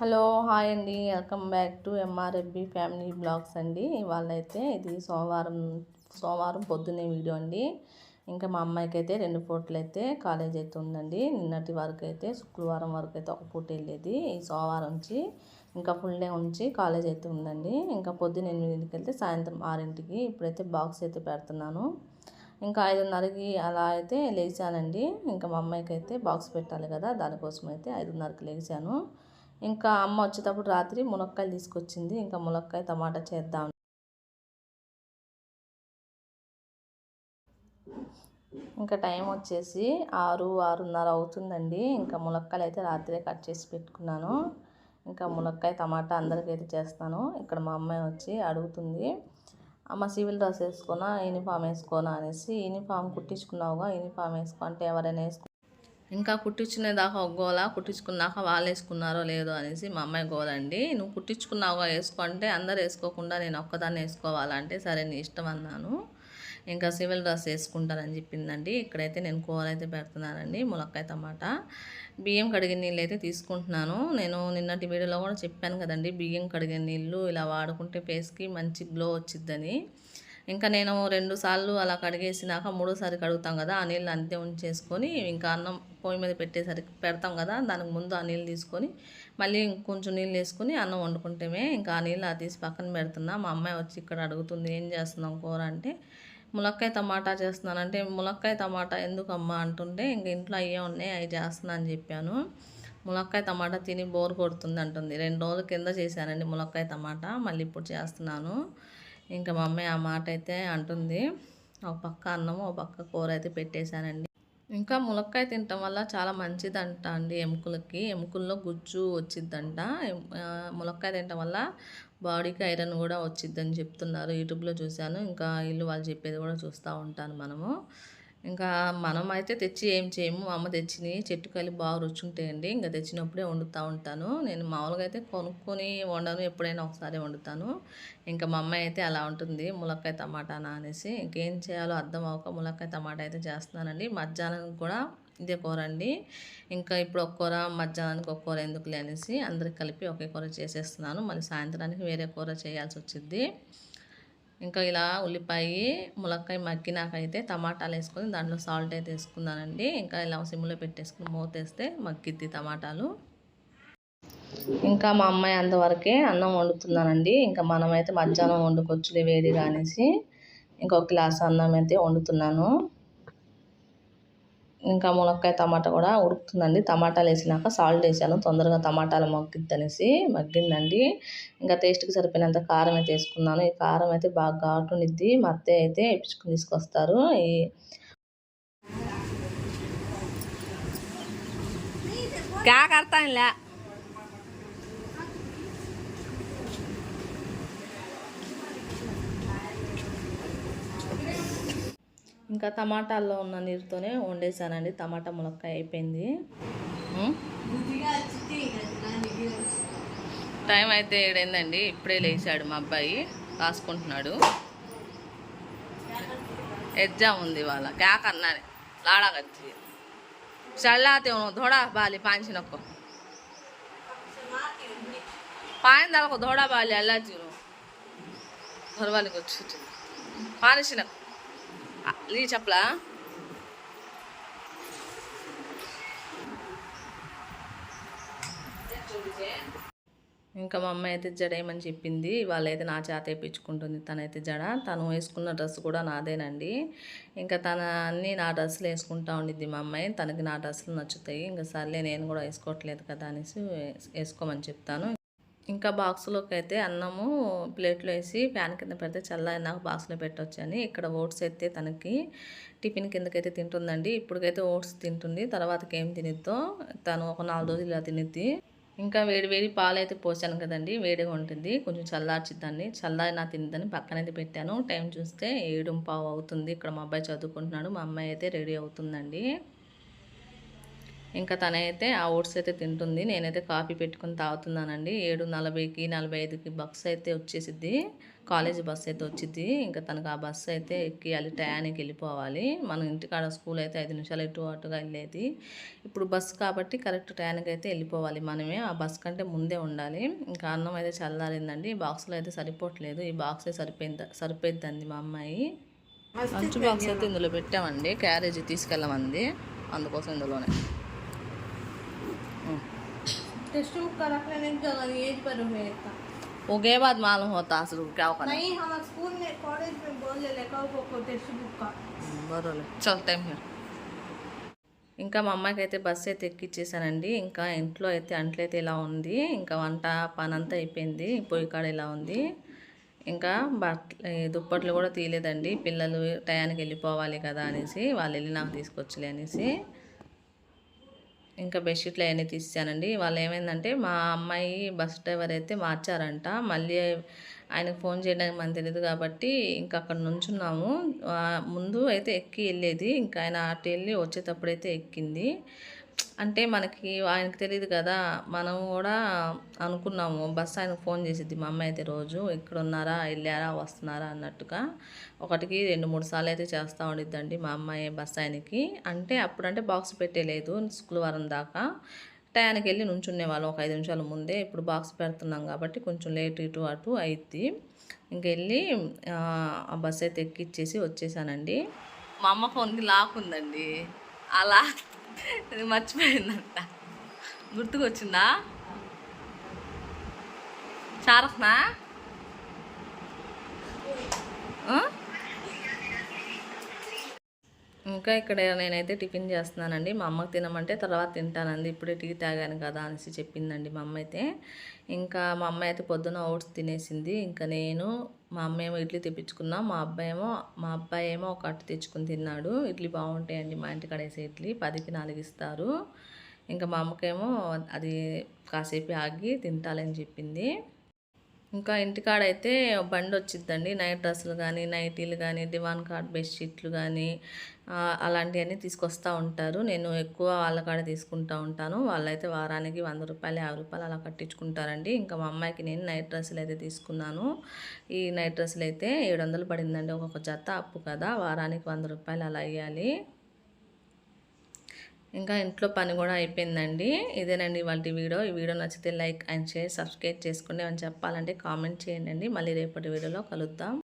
Hello hi అండి. Welcome back to MRFB family blogs అండి. ఇవాళ అయితే ఇది సోమవారం సోమవారం పొద్దునే వీడియో అండి. ఇంకా మా అమ్మాయికి అయితే రెండు పూటలు అయితే కాలేజ్ అయితే ఉందండి. నిన్నటి వరకు అయితే శుక్రవారం వరకు అయితే ఒక పూట వెళ్ళేది ఈ సోమవారం నుంచి. ఇంకా ఫుల్ డే ఉంచి కాలేజ్ అయితే ఉందండి. ఇంకా పొద్దున్న ఎనిమిదింటికి వెళ్తే సాయంత్రం ఆరింటికి ఇప్పుడైతే బాక్స్ అయితే పెడుతున్నాను. ఇంకా ఐదున్నరకి అలా అయితే లేచానండి. ఇంకా మా అమ్మాయికి అయితే బాక్స్ పెట్టాలి కదా దానికోసం అయితే ఐదున్నరకి లేచాను. ఇంకా అమ్మ వచ్చేటప్పుడు రాత్రి మునక్కాయలు తీసుకొచ్చింది. ఇంకా మునక్కాయ టమాటా చేద్దాం. ఇంకా టైం వచ్చేసి ఆరు ఆరున్నర అవుతుందండి. ఇంకా మునక్కాయలు అయితే రాత్రే కట్ చేసి పెట్టుకున్నాను. ఇంకా మునక్కాయ టమాటా అయితే చేస్తాను. ఇక్కడ మా అమ్మాయి వచ్చి అడుగుతుంది అమ్మ సివిల్ డ్రెస్ వేసుకోనా యూనిఫామ్ వేసుకోనా? అనేసి యూనిఫామ్ కుట్టించుకున్నావుగా యూనిఫామ్ వేసుకో. అంటే ఎవరైనా వేసుకో ఇంకా కుట్టించుకునే దాకా ఒక గోల కుట్టించుకున్నాక వాళ్ళు వేసుకున్నారో లేదో అనేసి మా అమ్మాయి గోల అండి నువ్వు కుట్టించుకున్నావుగా వేసుకో అంటే అందరు వేసుకోకుండా నేను ఒక్కదాన్ని వేసుకోవాలంటే సరే నీ ఇష్టం అన్నాను. ఇంకా సివిల్ డ్రెస్ వేసుకుంటానని చెప్పిందండి. ఇక్కడైతే నేను కూర అయితే పెడుతున్నానండి ములక్కాయ టమాటా. బియ్యం కడిగిన నీళ్ళు అయితే తీసుకుంటున్నాను. నేను నిన్నటి వీడియోలో కూడా చెప్పాను కదండి బియ్యం కడిగిన నీళ్ళు ఇలా వాడుకుంటే ఫేస్కి మంచి గ్లో వచ్చిద్దని. ఇంకా నేను రెండు సార్లు అలా కడిగేసినాక మూడోసారి కడుగుతాం కదా ఆ నీళ్ళు అంతే ఉంచేసుకొని ఇంకా అన్నం పొయ్యి మీద పెట్టేసరికి పెడతాం కదా దానికి ముందు ఆ నీళ్ళు తీసుకొని మళ్ళీ కొంచెం నీళ్ళు వేసుకొని అన్నం వండుకుంటేమే ఇంకా ఆ నీళ్ళు అది తీసి పక్కన పెడుతున్నా. మా అమ్మాయి వచ్చి ఇక్కడ అడుగుతుంది ఏం చేస్తున్నాం కూర? అంటే ములక్కాయ టమాటా చేస్తున్నాను. అంటే ములక్కాయ టమాటా ఎందుకు అంటుంటే ఇంక ఇంట్లో అయ్యే ఉన్నాయి అవి చేస్తున్నా అని చెప్పాను. ములక్కాయ టమాటా తిని బోర్ కొడుతుంది అంటుంది. రెండు రోజుల కింద చేశానండి ములక్కాయ టమాటా మళ్ళీ ఇప్పుడు చేస్తున్నాను. ఇంకా మా అమ్మాయి ఆ మాట అయితే అంటుంది. ఒక పక్క అన్నము ఒక పక్క కూర అయితే పెట్టేశానండి. ఇంకా ములక్కాయ తినటం వల్ల చాలా మంచిదంట అండి ఎముకలకి. ఎముకల్లో గుజ్జు వచ్చిద్దంట. ములక్కాయ తినటం వల్ల బాడీకి ఐరన్ కూడా వచ్చిద్దని చెప్తున్నారు. యూట్యూబ్లో చూశాను. ఇంకా ఇల్లు వాళ్ళు చెప్పేది కూడా చూస్తూ ఉంటాను మనము. ఇంకా మనం అయితే తెచ్చి ఏం చేయము. అమ్మ తెచ్చినవి కలి బాగా రుచి ఉంటాయండి ఇంకా తెచ్చినప్పుడే వండుతూ ఉంటాను. నేను మామూలుగా అయితే కొనుక్కొని వండను. ఎప్పుడైనా ఒకసారి వండుతాను. ఇంకా మా అమ్మాయి అయితే అలా ఉంటుంది. ములక్కాయ టమాటానా అనేసి. ఇంకేం చేయాలో అర్థం అవ్వక ములక్కాయ టమాటా అయితే చేస్తున్నానండి. మధ్యాహ్నం కూడా ఇదే కూర అండి. ఇంకా ఇప్పుడు ఒక కూర మధ్యాహ్నానికి ఒక కూర ఎందుకులే అనేసి అందరికి కలిపి ఒకే కూర చేసేస్తున్నాను. మళ్ళీ సాయంత్రానికి వేరే కూర చేయాల్సి వచ్చింది ఇంకా ఇలా ఉల్లిపాయ ములక్కాయ మగ్గినాకైతే టమాటాలు వేసుకొని దాంట్లో సాల్ట్ అయితే వేసుకున్నానండి. ఇంకా ఇలా సిమ్లో పెట్టేసుకుని మూతేస్తే మగ్గిద్ది టమాటాలు. ఇంకా మా అమ్మాయి అంతవరకే అన్నం వండుతున్నానండి. ఇంకా మనమైతే మధ్యాహ్నం వండుకొచ్చులే వేడి కానేసి ఇంకొక గ్లాస్ అన్నం అయితే వండుతున్నాను. ఇంకా మునక్కాయ టమాటా కూడా ఉడుకుతుందండి టమాటాలు వేసినాక సాల్ట్ వేసాను తొందరగా టమాటాలు మగ్గిద్ది అనేసి మగ్గిందండి ఇంకా టేస్ట్కి సరిపోయినంత కారం అయితే వేసుకున్నాను ఈ కారం అయితే బాగా ఘాటు ఉండిద్ది మా అత్తయ్య అయితే ఇప్పించుకుని తీసుకొస్తారు ఈ क्या करता ఇంకా టమాటాల్లో ఉన్న నీరుతోనే వండేసానండి. టమాటా ములక్కాయ అయిపోయింది. టైం అయితే ఏడైందండి. ఇప్పుడే లేచాడు మా అబ్బాయి. రాసుకుంటున్నాడు. ఎగ్జామ్ ఉంది వాళ్ళ క్యాక్ అన్నాను లాడాగచ్చి చల్లాతే దోడా బాలి పాయించినొక్క పాయిన దాకా దోడా బాలి అల్లాచి పర్వాలేదు వచ్చి పానిసినకు నీ చెప్పలా? ఇంకా మా అమ్మాయి అయితే జడేయమని చెప్పింది వాళ్ళైతే నా చేత వేయించుకుంటుంది తనైతే జడ తను వేసుకున్న డ్రెస్ కూడా నాదేనండి. ఇంకా తన అన్నీ నా డ్రెస్సులు వేసుకుంటా ఉండిద్ది మా అమ్మాయి తనకి నా డ్రెస్సులు నచ్చుతాయి ఇంకా సర్లే నేను కూడా వేసుకోవట్లేదు కదా అనేసి వేసుకోమని చెప్తాను. ఇంకా బాక్స్లోకి అయితే అన్నము ప్లేట్లో వేసి ఫ్యాన్ కింద పెడితే చల్లని నాకు బాక్స్లో పెట్టొచ్చని. ఇక్కడ ఓట్స్ అయితే తనకి టిఫిన్ కిందకైతే తింటుందండి. ఇప్పటికైతే ఓట్స్ తింటుంది. తర్వాతకి ఏం తినిద్దో తను ఒక నాలుగు రోజులు ఇలా తినిద్ది. ఇంకా వేడి వేడి పాలు అయితే పోసాను కదండి. వేడిగా ఉంటుంది. కొంచెం చల్లార్చిద్దండి చల్లారినా తిందని పక్కనైతే పెట్టాను. టైం చూస్తే ఏడు పావు అవుతుంది. ఇక్కడ మా అబ్బాయి చదువుకుంటున్నాడు. మా అమ్మాయి అయితే రెడీ అవుతుందండి. ఇంకా తనైతే ఆ ఓట్స్ అయితే తింటుంది. నేనైతే కాఫీ పెట్టుకుని తాగుతున్నానండి. ఏడు నలభైకి నలభై ఐదుకి బస్సు అయితే వచ్చేసిద్ది. కాలేజీ బస్సు అయితే వచ్చింది ఇంకా తనకు ఆ బస్సు అయితే ఎక్కియాలి. టయానికి వెళ్ళిపోవాలి. మన ఇంటికాడ స్కూల్ అయితే ఐదు నిమిషాలు ఇటు అటుగా వెళ్ళేది. ఇప్పుడు బస్సు కాబట్టి కరెక్ట్ టయానికి అయితే వెళ్ళిపోవాలి మనమే. ఆ బస్సు కంటే ముందే ఉండాలి. ఇంకా అన్నం అయితే చల్లారిందండి. ఈ బాక్స్లో అయితే సరిపోవట్లేదు. ఈ బాక్సే సరిపోయింది సరిపోయిద్దండి మా అమ్మాయి. లంచ్ బాక్స్ అయితే ఇందులో పెట్టామండి. క్యారేజీ తీసుకెళ్ళమంది. అందుకోసం ఇందులోనే. टेस्ट बुक का रखने नहीं चला एज पर हमें इतना उगे बाद मालूम होता असल क्या करना नहीं हम स्कूल में कॉलेज में बोल ले लेकर को टेस्ट बुक का బరోలే చల్ టైం హియర్ ఇంకా మా అమ్మాయికి అయితే బస్సు అయితే ఎక్కిచ్చేసానండి ఇంకా ఇంట్లో అయితే అంట్లయితే ఇలా ఉంది ఇంకా వంట పని అంతా అయిపోయింది పొయ్యి కాడ ఇలా ఉంది ఇంకా బట్టలు ఈ దుప్పట్లు కూడా తీయలేదండి పిల్లలు టయానికి వెళ్ళిపోవాలి కదా అనేసి వాళ్ళు వెళ్ళి నాకు తీసుకొచ్చలే అనేసి ఇంకా బెడ్షీట్లు అవన్నీ తీసానండి వాళ్ళు ఏమైందంటే మా అమ్మాయి బస్ డ్రైవర్ అయితే మార్చారంట. మళ్ళీ ఆయనకు ఫోన్ చేయడానికి మనకు తెలియదు కాబట్టి ఇంకా అక్కడ నుంచున్నాము. ముందు అయితే ఎక్కి వెళ్ళేది. ఇంకా ఆయన అటు వెళ్ళి వచ్చేటప్పుడు అయితే ఎక్కింది. అంటే మనకి ఆయనకు తెలియదు కదా మనం కూడా అనుకున్నాము. బస్ ఆయనకు ఫోన్ చేసిద్ది మా అమ్మాయి అయితే రోజు ఇక్కడ ఉన్నారా వెళ్ళారా వస్తున్నారా అన్నట్టుగా. ఒకటికి రెండు మూడు సార్లు అయితే చేస్తూ ఉండిద్దండి మా అమ్మాయి బస్ ఆయనకి. అంటే అప్పుడంటే బాక్స్ పెట్టేలేదు శుక్రవారం దాకా. టయానికి వెళ్ళి నుంచునే వాళ్ళం ఒక ఐదు నిమిషాల ముందే. ఇప్పుడు బాక్స్ పెడుతున్నాం కాబట్టి కొంచెం లేట్ ఇటు అటు అయిద్ది. ఇంకెళ్ళి ఆ, బస్ అయితే ఎక్కిచ్చేసి వచ్చేసానండి. మా అమ్మ ఫోన్కి లాక్ ఉందండి. అలా ఇది మర్చిపోయిందంట. గుర్తుకొచ్చిందా? చారస్నా ఇంకా ఇక్కడ నేనైతే టిఫిన్ చేస్తున్నానండి. మా అమ్మకి తినమంటే తర్వాత తింటానండి ఇప్పుడే టీ తాగాను కదా అనేసి చెప్పిందండి మా అమ్మ అయితే. ఇంకా మా అమ్మ అయితే పొద్దున ఓట్స్ తినేసింది. ఇంకా నేను మా అమ్మ ఏమో ఇడ్లీ తెప్పించుకున్నా మా అబ్బాయి ఏమో మా అబ్బాయి ఏమో ఒక అట్టు తెచ్చుకుని తిన్నాడు. ఇడ్లీ బాగుంటాయండి మా ఇంటికాడ వేసే ఇడ్లీ. పదికి నాలుగు ఇస్తారు. ఇంకా మా అమ్మకేమో అది కాసేపు ఆగి తింటాలని చెప్పింది. ఇంకా ఇంటికాడ అయితే బండి వచ్చిద్దండి నైట్ డ్రెస్సులు కానీ నైటీలు కానీ దివాన్ కార్డ్ బెడ్షీట్లు కానీ అలాంటివన్నీ తీసుకొస్తూ ఉంటారు. నేను ఎక్కువ వాళ్ళ కాడ తీసుకుంటూ ఉంటాను. వాళ్ళైతే వారానికి వంద రూపాయలు యాభై రూపాయలు అలా కట్టించుకుంటారండి. ఇంకా మా అమ్మాయికి నేను నైట్ డ్రెస్సులు అయితే తీసుకున్నాను. ఈ నైట్ డ్రెస్సులు అయితే ఏడు వందలు పడిందండి. ఒక్కొక్క జత అప్పు కదా. వారానికి వంద రూపాయలు అలా అయ్యాలి ఇంకా ఇంట్లో పని కూడా అయిపోయిందండి. ఇదేనండి ఇవాళ వీడియో. ఈ వీడియో నచ్చితే లైక్ అండ్ షేర్ సబ్స్క్రైబ్ చేసుకోండి అని చెప్పాలంటే కామెంట్ చేయండి. మళ్ళీ రేపటి వీడియోలో కలుద్దాం.